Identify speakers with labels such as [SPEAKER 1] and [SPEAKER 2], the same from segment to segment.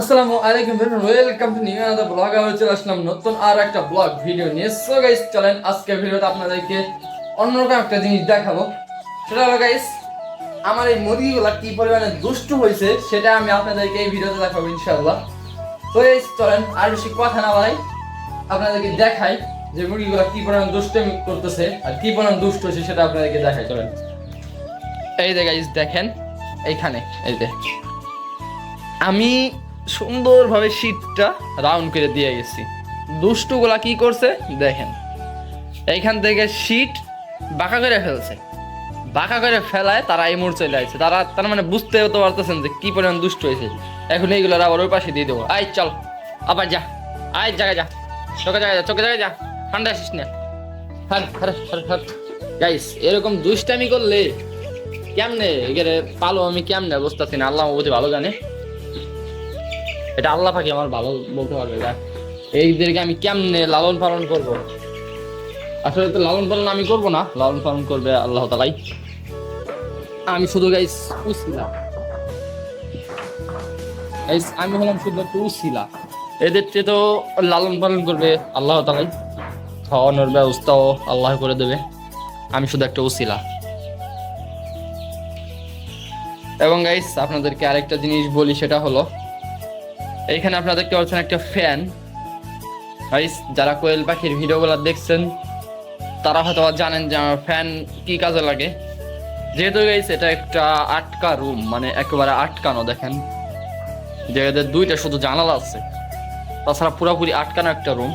[SPEAKER 1] আসসালামু আলাইকুম friend welcome to new another blog. আবার চলে আসলাম নতুন আর একটা ব্লগ ভিডিও নিয়ে। সো গাইস চলেন আজকে ভিডিওতে আপনাদেরকে অন্যরকম একটা জিনিস দেখাবো। সেটা হলো গাইস আমার এই মুরগিগুলা কি পরিমাণে দুষ্ট হয়েছে সেটা আমি আপনাদেরকে এই ভিডিওতে দেখাবো ইনশাআল্লাহ। তো গাইস চলেন আর বেশি কথা না বলাই আপনাদেরকে দেখাই যে মুরগিগুলা কি পরিমাণ দুষ্টমি করতেছে আর কি পরিমাণ দুষ্ট হয়েছে সেটা আপনাদেরকে দেখাই। চলেন। এই যে গাইস দেখেন, এইখানে, এই যে। আমি সুন্দরভাবে শীতটা রাউন্ড করে দিয়ে গেছি। দুষ্টুগুলা কি করছে? দেখেন। এইখান থেকে শীট বাঁকা করে ফেলছে। বাঁকা করে ফেলায় তারা এই মোড় চলে আসছে। তারা তার মানে বুঝতে তো পারতেছেন যে কি পরিমাণ দুষ্ট হয়েছে। এখন এইগুলো আবার ওই পাশে দিয়ে দেবো। আয়, চল। আবার যা। আয় জায়গায় যা। চোখে জায়গায় যা, চোখে জায়গায় যা। ঠান্ডা আসিস না। গাইস এরকম দুষ্টামি করলে কেমনে? এখানে পালো আমি কেমনে বুঝতেছি না। আল্লাহ বুঝে ভালো জানে। এটা আল্লাহ পাখি আমার ভালো বলতে পারবে, দেখ। এইদেরকে আমি কেমনে লালন পালন করব? আসলে তো লালন পালন আমি করব না, লালন পালন করবে আল্লাহ তালাই। আমি শুধু গাইস উসিলা গাইস আমি হলাম শুধু উসিলা এদেরকে তো লালন পালন করবে আল্লাহ তালাই। খাওয়ানোর ব্যবস্থাও আল্লাহ করে দেবে। আমি শুধু একটা উসিলা এবং গাইস আপনাদেরকে আরেকটা জিনিস বলি, সেটা হলো এইখানে আপনারা দেখতে পাচ্ছেন একটা ফ্যান গাইস যারা কোয়েল পাখির ভিডিওগুলো দেখছেন, তারা হয়তো জানেন যে আমার ফ্যান কি কাজে লাগে। যেহেতু গাইস এটা একটা আটকা রুম মানে একেবারে আটকানো, দেখেন। যে এদের দুইটা শুধু জানালা আছে। তাছাড়া পুরোপুরি আটকানো একটা রুম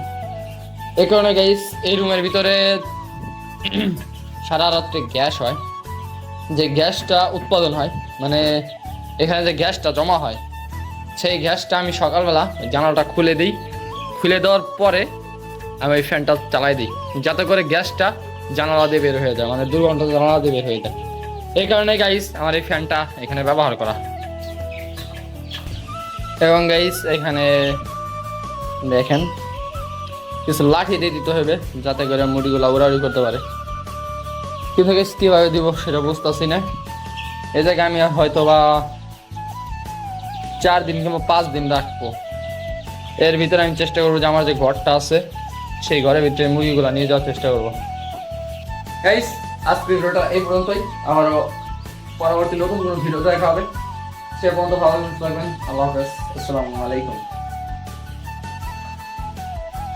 [SPEAKER 1] এই কারণে গাইস এই রুমের ভিতরে সারা রাত্রে গ্যাস হয়। যে গ্যাসটা উৎপাদন হয় মানে এখানে যে গ্যাসটা জমা হয় সেই গ্যাসটা আমি সকালবেলা জানালাটা খুলে দিই। খুলে দেওয়ার পরে আমি ওই ফ্যানটা চালাই দিই। যাতে করে গ্যাসটা জানালা দিয়ে বের হয়ে যায় মানে দুর্গন্ধ জানালা দিয়ে বের হয়ে যায়। এই কারণে গাইস আমার এই ফ্যানটা এখানে ব্যবহার করা। এবং গাইস এখানে দেখেন, কিছু লাঠি দিয়ে দিতে হবে, যাতে করে মুড়িগুলো উড়াউড়ি করতে পারে। কিন্তু গাইস কীভাবে দিব সেটা বুঝতেছি না। এই জায়গায় আমি হয়তো বা চার দিন কিংবা পাঁচ দিন রাখব। এর ভিতরে আমি চেষ্টা করব যে আমার যে ঘরটা আছে, সেই ঘরের ভিতরে মুরগিগুলো নিয়ে যাওয়ার চেষ্টা করব। গাইস আজকের ভিডিওটা এই পর্যন্তই। আমারও পরবর্তী নতুন কোনো ভিডিও দেখা হবে। সে পর্যন্ত ভালো থাকবেন। আল্লাহ হাফেজ। আসসালামু আলাইকুম।